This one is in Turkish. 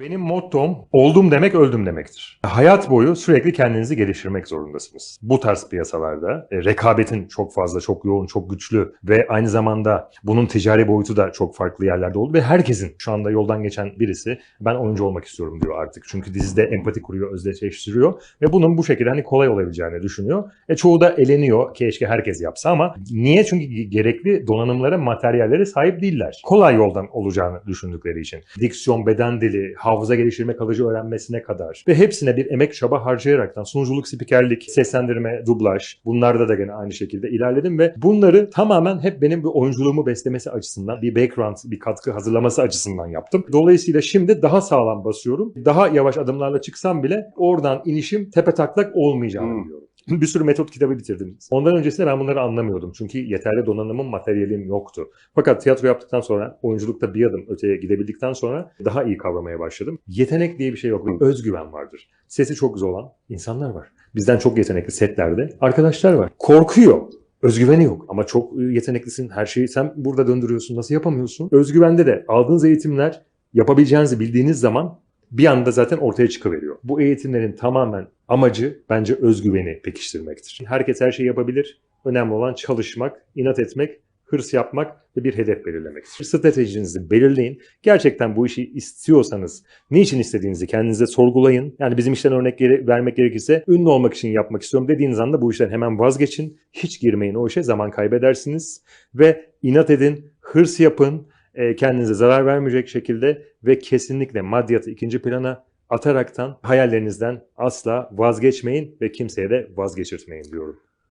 Benim mottom oldum demek öldüm demektir. Hayat boyu sürekli kendinizi geliştirmek zorundasınız. Bu tarz piyasalarda e, rekabetin çok fazla, çok yoğun, çok güçlü ve aynı zamanda bunun ticari boyutu da çok farklı yerlerde oldu ve herkesin şu anda yoldan geçen birisi ben oyuncu olmak istiyorum diyor artık. Çünkü dizide empati kuruyor, özdeşleştiriyor ve bunun bu şekilde hani kolay olabileceğini düşünüyor. E çoğu da eleniyor. Keşke herkes yapsa ama niye? Çünkü gerekli donanımlara, materyallere sahip değiller. Kolay yoldan olacağını düşündükleri için. Diksiyon, beden dili, hafıza geliştirme, kalıcı öğrenmesine kadar ve hepsine bir emek çaba harcayaraktan sunuculuk, spikerlik, seslendirme, dublaj bunlarda da gene aynı şekilde ilerledim ve bunları tamamen hep benim bir oyunculuğumu beslemesi açısından, bir background, bir katkı hazırlaması açısından yaptım. Dolayısıyla şimdi daha sağlam basıyorum. Daha yavaş adımlarla çıksam bile oradan inişim tepe taklak olmayacağını Hmm. biliyorum. Bir sürü metot kitabı bitirdim. Ondan öncesinde ben bunları anlamıyordum. Çünkü yeterli donanımım, materyalim yoktu. Fakat tiyatro yaptıktan sonra, oyunculukta bir adım öteye gidebildikten sonra daha iyi kavramaya başladım. Yetenek diye bir şey yok. Özgüven vardır. Sesi çok güzel olan insanlar var. Bizden çok yetenekli setlerde arkadaşlar var. Korkuyor. Özgüveni yok ama çok e, yeteneklisin. Her şeyi sen burada döndürüyorsun. Nasıl yapamıyorsun? Özgüvende de aldığınız eğitimler yapabileceğinizi bildiğiniz zaman bir anda zaten ortaya çıkıveriyor. Bu eğitimlerin tamamen amacı bence özgüveni pekiştirmektir. Herkes her şeyi yapabilir. Önemli olan çalışmak, inat etmek, hırs yapmak ve bir hedef belirlemektir. Stratejinizi belirleyin. Gerçekten bu işi istiyorsanız niçin istediğinizi kendinize sorgulayın. Yani bizim işten örnek vermek gerekirse ünlü olmak için yapmak istiyorum dediğiniz anda bu işten hemen vazgeçin. Hiç girmeyin o işe zaman kaybedersiniz. Ve inat edin, hırs yapın, e, kendinize zarar vermeyecek şekilde ve kesinlikle maddiyatı ikinci plana ataraktan hayallerinizden asla vazgeçmeyin ve kimseye de vazgeçirtmeyin diyorum.